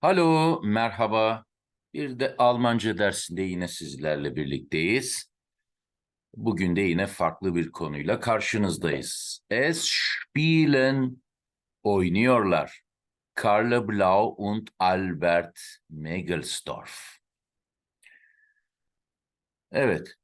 Hallo, merhaba. Bir de Almanca dersinde yine sizlerle birlikteyiz. Bugün de yine farklı bir konuyla karşınızdayız. Es spielen oynuyorlar. Carla Blau und Albert Megelsdorf. Evet.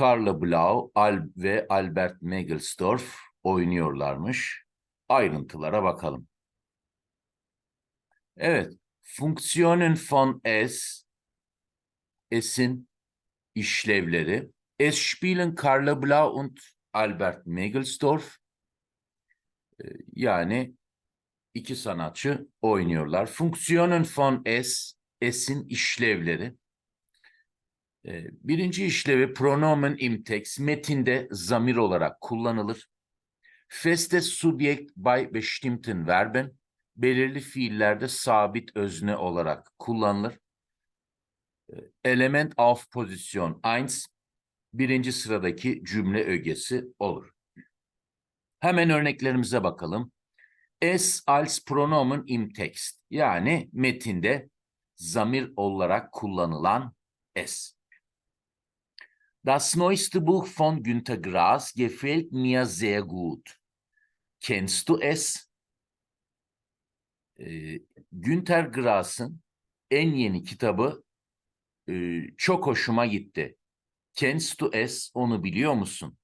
Carla Blau ve Albert Megelsdorf oynuyorlarmış. Ayrıntılara bakalım. Evet. Funktionen von es, es'in işlevleri. Es spielen Carla Blau und Albert Megelsdorf. Ee, Yani iki sanatçı oynuyorlar. Funktionen von es, es'in işlevleri. Ee, Birinci işlevi pronomen im text, metinde zamir olarak kullanılır. Festes Subjekt bei bestimmten Verben, belirli fiillerde sabit özne olarak kullanılır. Ee, Element auf pozisyon 1, birinci sıradaki cümle ögesi olur. Hemen örneklerimize bakalım. Es als pronomen im text, yani metinde zamir olarak kullanılan es. Das neueste Buch von Günter Grass gefällt mir sehr gut. Kennst du es? Ee, Günter Grass'ın en yeni kitabı e, çok hoşuma gitti. Kennst du es? Onu biliyor musun?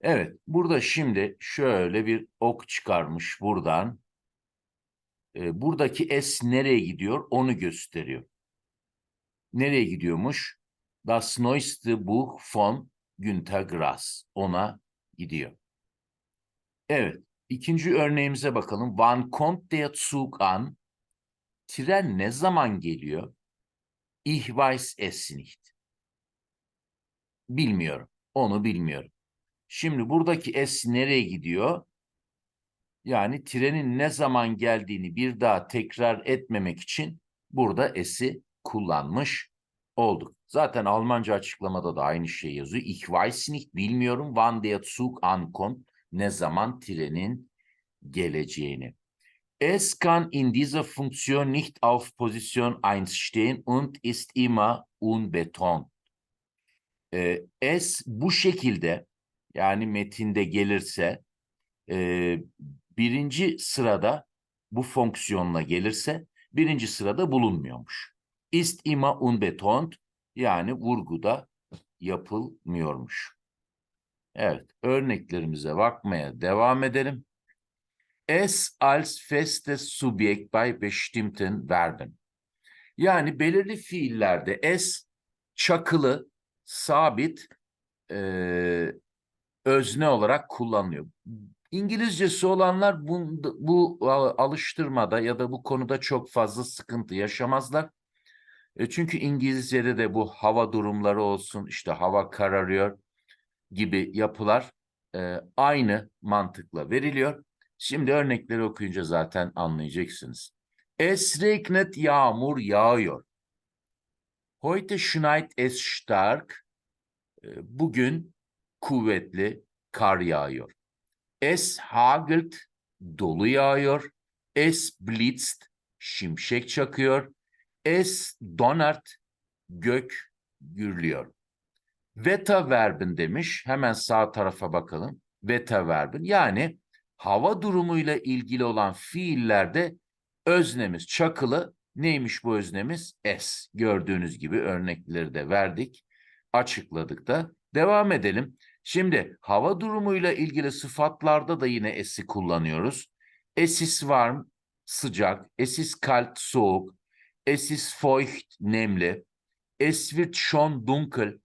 Evet, burada şimdi şöyle bir ok çıkarmış buradan. Ee, buradaki es nereye gidiyor? Onu gösteriyor. Nereye gidiyormuş? Das neueste Buch von Günter Grass. Ona gidiyor. Evet, ikinci örneğimize bakalım. Wann kommt der Zug an? Tren ne zaman geliyor? Ich weiß es nicht. Bilmiyorum. Onu bilmiyorum. Şimdi buradaki es nereye gidiyor? Yani trenin ne zaman geldiğini bir daha tekrar etmemek için burada es'i kullanmış olduk. Zaten Almanca açıklamada da aynı şey yazıyor. Ich weiß nicht, bilmiyorum. Wann der Zug ankommt, ne zaman trenin geleceğini. Es kann in dieser Funktion nicht auf Position 1 stehen und ist immer unbetont. Ee, es bu şekilde yani metinde gelirse e, birinci sırada bu fonksiyonla gelirse birinci sırada bulunmuyormuş. Ist immer unbetont yani vurguda yapılmıyormuş. Evet, örneklerimize bakmaya devam edelim. Es als festes Subjekt bei bestimmten Verben. Yani belirli fiillerde es çakılı, sabit eee, özne olarak kullanılıyor. İngilizcesi olanlar bu, bu alıştırmada ya da bu konuda çok fazla sıkıntı yaşamazlar. E, çünkü İngilizce'de de bu hava durumları olsun, işte hava kararıyor gibi yapılar e, aynı mantıkla veriliyor. Şimdi örnekleri okuyunca zaten anlayacaksınız. Es regnet yağmur yağıyor. Heute schneit es stark. E, Bugün kuvvetli kar yağıyor. Es hagelt dolu yağıyor. Es blitzt şimşek çakıyor. Es donnert gök gürlüyor. Veta verbin demiş. Hemen sağ tarafa bakalım. Veta verbin yani hava durumuyla ilgili olan fiillerde öznemiz çakılı. Neymiş bu öznemiz? Es. Gördüğünüz gibi örnekleri de verdik. Açıkladık da. Devam edelim. Şimdi hava durumuyla ilgili sıfatlarda da yine es'i kullanıyoruz. Es ist warm, sıcak. Es ist kalt, soğuk. Es ist feucht, nemli. Es wird schon dunkel.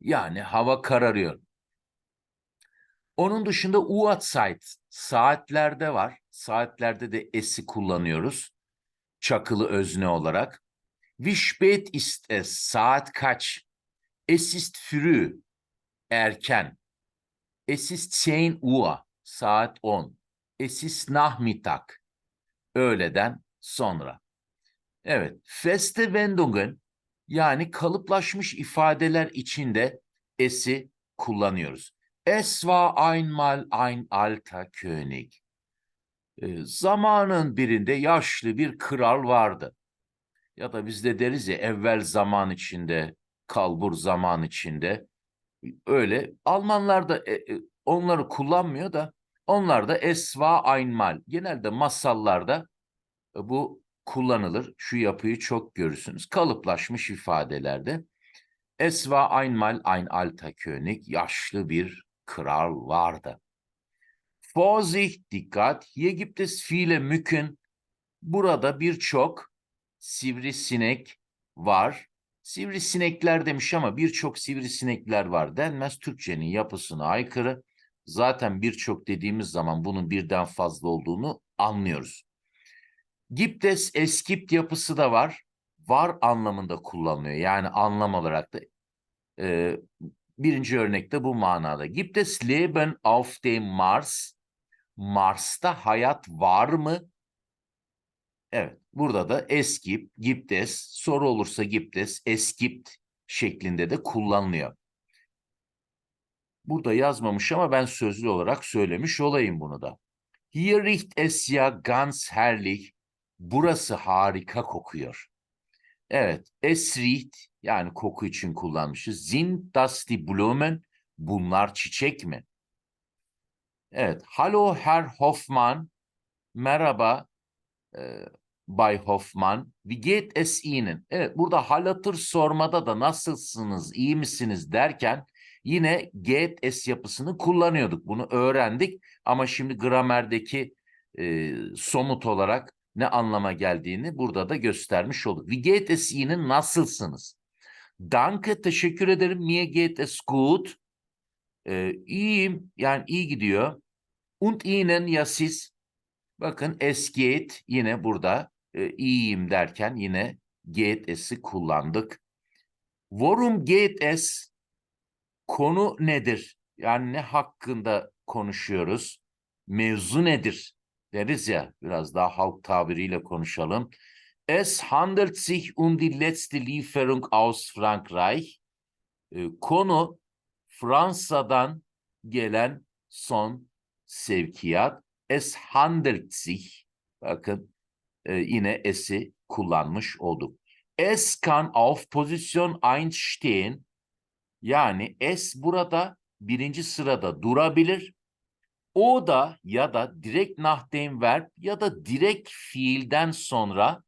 Yani hava kararıyor. Onun dışında Uhrzeit saatlerde var. Saatlerde de es'i kullanıyoruz. Çakılı özne olarak. Wie spät ist es? Saat kaç? Es ist früh. Erken. Es ist 10 Uhr. Saat 10. Es ist Nachmittag. Öğleden sonra. Evet. Feste Wendungen yani kalıplaşmış ifadeler içinde es'i kullanıyoruz. Es war einmal ein alter König. E, zamanın birinde yaşlı bir kral vardı. Ya da biz de deriz ya evvel zaman içinde, kalbur zaman içinde. Öyle Almanlar da e, e, onları kullanmıyor da onlar da es war einmal. Genelde masallarda bu kullanılır. Şu yapıyı çok görürsünüz. Kalıplaşmış ifadelerde. Es war einmal ein alter König. Yaşlı bir kral vardı. Vorsicht, dikkat. Hier gibt es viele Mücken. Burada birçok sivrisinek var. Sivrisinekler demiş ama birçok sivrisinekler var denmez. Türkçenin yapısına aykırı. Zaten birçok dediğimiz zaman bunun birden fazla olduğunu anlıyoruz. Giptes eskipt yapısı da var. Var anlamında kullanılıyor. Yani anlam olarak da e, birinci örnekte bu manada. Giptes Leben auf dem Mars? Mars'ta hayat var mı? Evet, burada da eskip, giptes, soru olursa giptes, eskipt şeklinde de kullanılıyor. Burada yazmamış ama ben sözlü olarak söylemiş olayım bunu da. Hier riecht es ja ganz herrlich. Burası harika kokuyor. Evet, es riecht yani koku için kullanmışız. Sind das die Blumen? Bunlar çiçek mi? Evet, hallo Herr Hoffmann. Merhaba e, Bay Hoffman. Wie geht es Ihnen? Evet, burada hal hatır sormada da nasılsınız, iyi misiniz derken yine get es yapısını kullanıyorduk. Bunu öğrendik ama şimdi gramerdeki e, somut olarak ne anlama geldiğini burada da göstermiş olduk. Wie geht es Ihnen? Nasılsınız? Danke, teşekkür ederim. Mir geht es gut. Ee, iyiyim, yani iyi gidiyor. Und Ihnen ya siz? Bakın es geht yine burada e, iyiyim derken yine geht es'i kullandık. Worum geht es? Konu nedir? Yani ne hakkında konuşuyoruz? Mevzu nedir? Deriz ya biraz daha halk tabiriyle konuşalım. Es handelt sich um die letzte Lieferung aus Frankreich. E, konu Fransa'dan gelen son sevkiyat. Es handelt sich. Bakın e, yine es'i kullanmış olduk. Es kann auf Position 1 stehen. Yani es burada birinci sırada durabilir. O da ya da direkt nach dem Verb ya da direkt fiilden sonra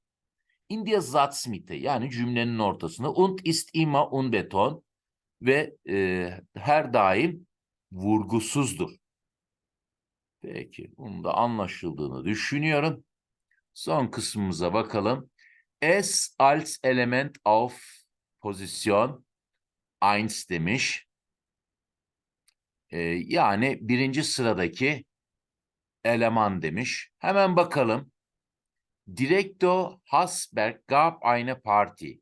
in der Satzmitte yani cümlenin ortasında und ist immer unbeton ve e, her daim vurgusuzdur. Peki, bunun da anlaşıldığını düşünüyorum. Son kısmımıza bakalım. Es als Element auf Position 1 demiş. Ee, yani birinci sıradaki eleman demiş. Hemen bakalım. Direktor Hasberg gab eine Party.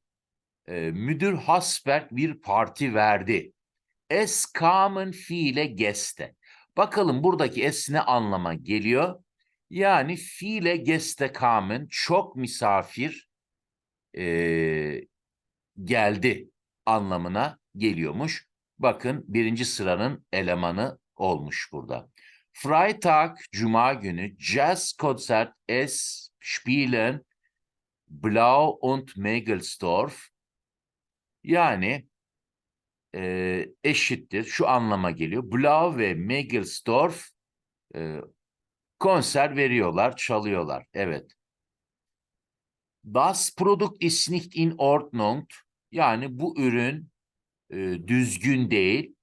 Ee, müdür Hasberg bir parti verdi. Es kamen viele Gäste. Bakalım buradaki es ne anlama geliyor? Yani fiile geste kamen çok misafir e, geldi anlamına geliyormuş. Bakın birinci sıranın elemanı olmuş burada. Freitag, Cuma günü Jazz Konzert es spielen Blau und Megelsdorf. Yani e, eşittir. Şu anlama geliyor. Blau ve Megelsdorf e, konser veriyorlar, çalıyorlar. Evet. Das Produkt ist nicht in Ordnung. Yani bu ürün e, düzgün değil.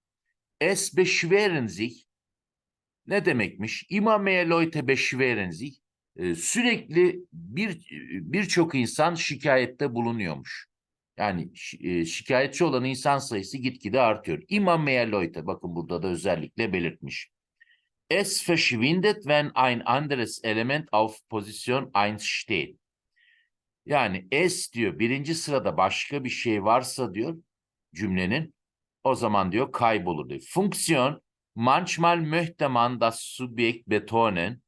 Es beschweren sich. Ne demekmiş? Mehr Leute beschweren sich. E, sürekli bir birçok insan şikayette bulunuyormuş. Yani e, şikayetçi olan insan sayısı gitgide artıyor. Mehr Leute. Bakın burada da özellikle belirtmiş. Es verschwindet, wenn ein anderes Element auf Position 1 steht. Yani es diyor birinci sırada başka bir şey varsa diyor cümlenin o zaman diyor kaybolur diyor. Fonksiyon manchmal möchte man das Subjekt betonen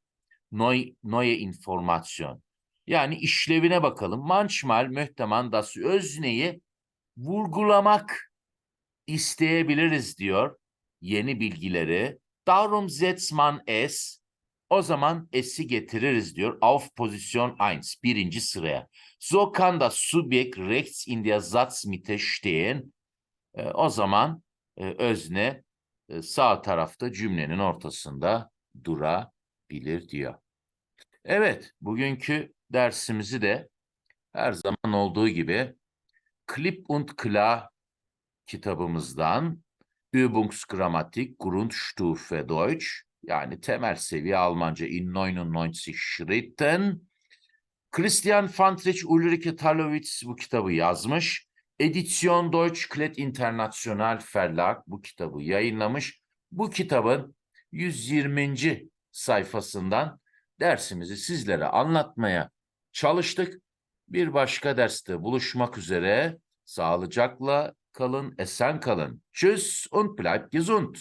neu, neue Information. Yani işlevine bakalım. Manchmal möchte man das özneyi vurgulamak isteyebiliriz diyor. Yeni bilgileri Darum setzt man es O zaman S'i getiririz diyor. Auf Position 1. Birinci sıraya. So kann das Subjekt rechts in der Satzmitte stehen. E, o zaman e, özne e, sağ tarafta cümlenin ortasında durabilir diyor. Evet, bugünkü dersimizi de her zaman olduğu gibi Klipp und Klar kitabımızdan Übungsgrammatik Grundstufe Deutsch yani temel seviye Almanca in 99 Schritten Christian Fantrich Ulrike Talowitz bu kitabı yazmış. Edisyon Deutsch Klet International Verlag bu kitabı yayınlamış. Bu kitabın 120. sayfasından dersimizi sizlere anlatmaya çalıştık. Bir başka derste buluşmak üzere. Sağlıcakla kalın, esen kalın. Tschüss und bleibt gesund.